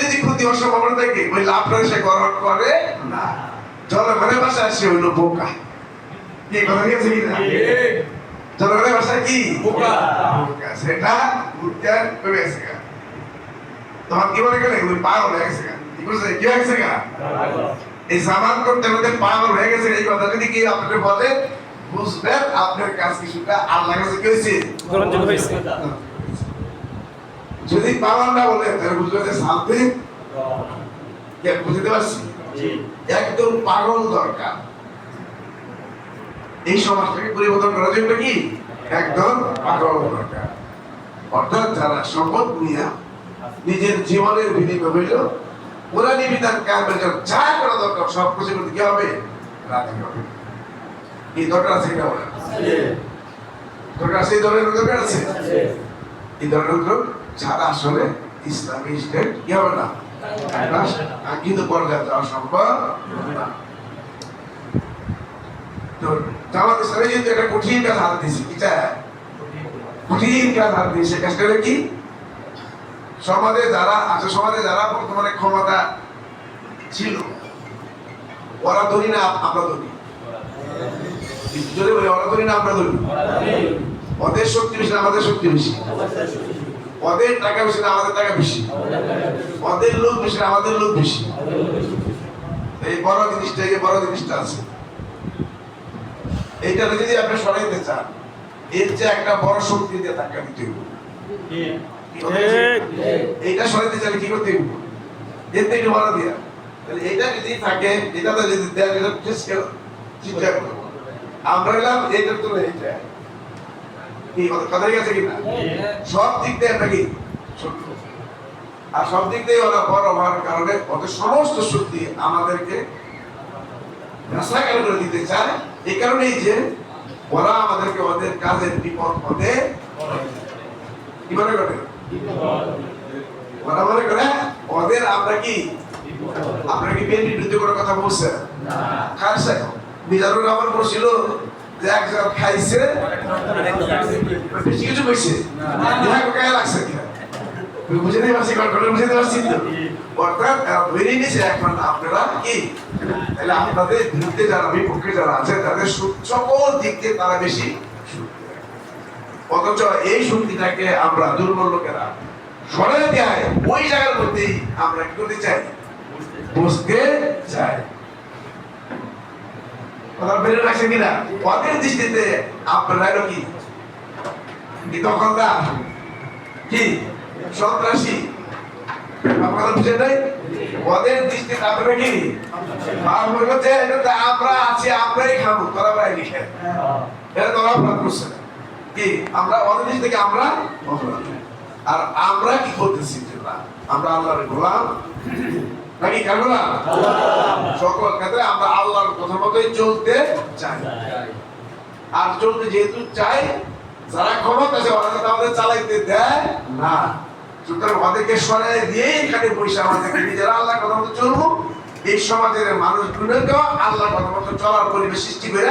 যদি ক্ষতি হওয়ার সম্ভাবনা থাকে ওই লাভটা সে গ্রহণ করে না। জনগণের ভাষায় সে হইল বোকা। কি কথা গেছে কি না জনগণের ভাষায় কি? বোকা। সেটা উত্তর করে গেছে তোমার কি বলে গেলে? ওই পাগল হয়ে গেছে কি বলছে? কি হয়ে গেছে এই সামান করতে করতে পাগল হয়ে গেছে এই কথা যদি কি আপনাকে বলে বুঝবেন আপনার কাজ কিছুটা আল্লাহ কাছে কি হয়েছে? গ্রহণযোগ্য হয়েছে। যদি না বলে তাহলে বুঝবে যে শান্তি? বুঝতে পারছি? একদম পাগল দরকার। এই সমাজটাকে পরিবর্তন করার জন্য কি? একদম পাগল দরকার। অর্থাৎ যারা শপথ নিয়ে নিজের জীবনের বিনিময় হইল ওরা নিবিধান যা করা দরকার সব কিছু করতে কি হবে? রাজি হবে। এই দরকার আছে কিনা বলেন দরকার আছে এই দরকার আছে? এই ধরনের যারা আসলে ইসলামী স্টেট কি হবে না? কিন্তু পর্যায়ে যাওয়া সম্ভব। তো জামাত ইসলামী কিন্তু একটা কঠিন কাজ হাত দিয়েছে চায়? কঠিন কাজ হাত দিয়েছে। কাজটা কি? সমাজে যারা আছে সমাজে যারা বর্তমানে ক্ষমতা ছিল ওরা ধরি না আমরা ধরি যদি বলি ওরা ধরি না আমরা ধরি ওদের শক্তি বেশি আমাদের শক্তি বেশি? ওদের টাকা বেশি না আমাদের টাকা বেশি। ওদের লোক বেশি না আমাদের লোক বেশি। এই বড় জিনিসটা এই বড় জিনিসটা আছে। এইটা যদি আপনি সরাইতে চান এর যে একটা বড় শক্তি দিয়ে ধাক্কা দিতে এইটা সরাইতে চাইলে কি করতে হবে? এর থেকে বড় দিয়া। তাহলে এইটা যদি থাকে এটা তো যদি দেয় এটা ঠিক চিন্তা করব। আমরা এলাম এইটা তো এইটা। কি কথা কথা আছে কি সব দিক দিয়ে নাকি ছোট আর সব দিক দিয়ে ওরা বড় হওয়ার কারণে ওদের সমস্ত শক্তি আমাদেরকে রাস্তাঘাট করে দিতে চায়। এই কারণেই যে ওরা আমাদেরকে ওদের কাজের বিপদ পথে কি মনে করে? ওরা মনে করে ওদের আমরা কি? আপনারা কি বিএনপি বিরুদ্ধে কোনো কথা বলছেন? খাইছে মিজানুর রহমান বলছিল যে একজন খাইছে বেশি কিছু কইছে। ইহা গায়ে লাগছে কি পারছি ঘটনা বুঝে পারছি তো অর্থাৎ আহ, ধরে এখন আপনারা কি? তাহলে আপনাদের বিরুদ্ধে যারা বিপক্ষে যারা আছে তাদের সকল দিক থেকে তারা বেশি অথচ এই শক্তিটাকে আমরা দুর্বল লোকেরা সরাই দেয় ওই জায়গার মধ্যেই আমরা কি করতে চাই? বুঝতে চাই। কথা কিনা ওদের দৃষ্টিতে আপনারা কি? দখলদার? কি? সন্ত্রাসী? ওদের দৃষ্টিতে আমরা আছি, আমরাই তোরা কি? আমরা আমরা? আর কি করতেছি? আমরা আল্লাহর গোলাম। নাকি কার সকল ক্ষেত্রে আমরা আল্লাহর কথা মতোই চলতে চাই। আর চলতে যেহেতু চাই, যারা ক্ষমতা আছে ওরা আমাদের চালাইতে দেয় না। সুতরাং ওদেরকে সরাই দিয়ে এখানে বসে আমাদেরকে নিজেরা আল্লাহর কথা মতো চলবো এই সমাজের মানুষগুলোকেও আল্লাহর কথা মতো চলার পরিবেশ সৃষ্টি করে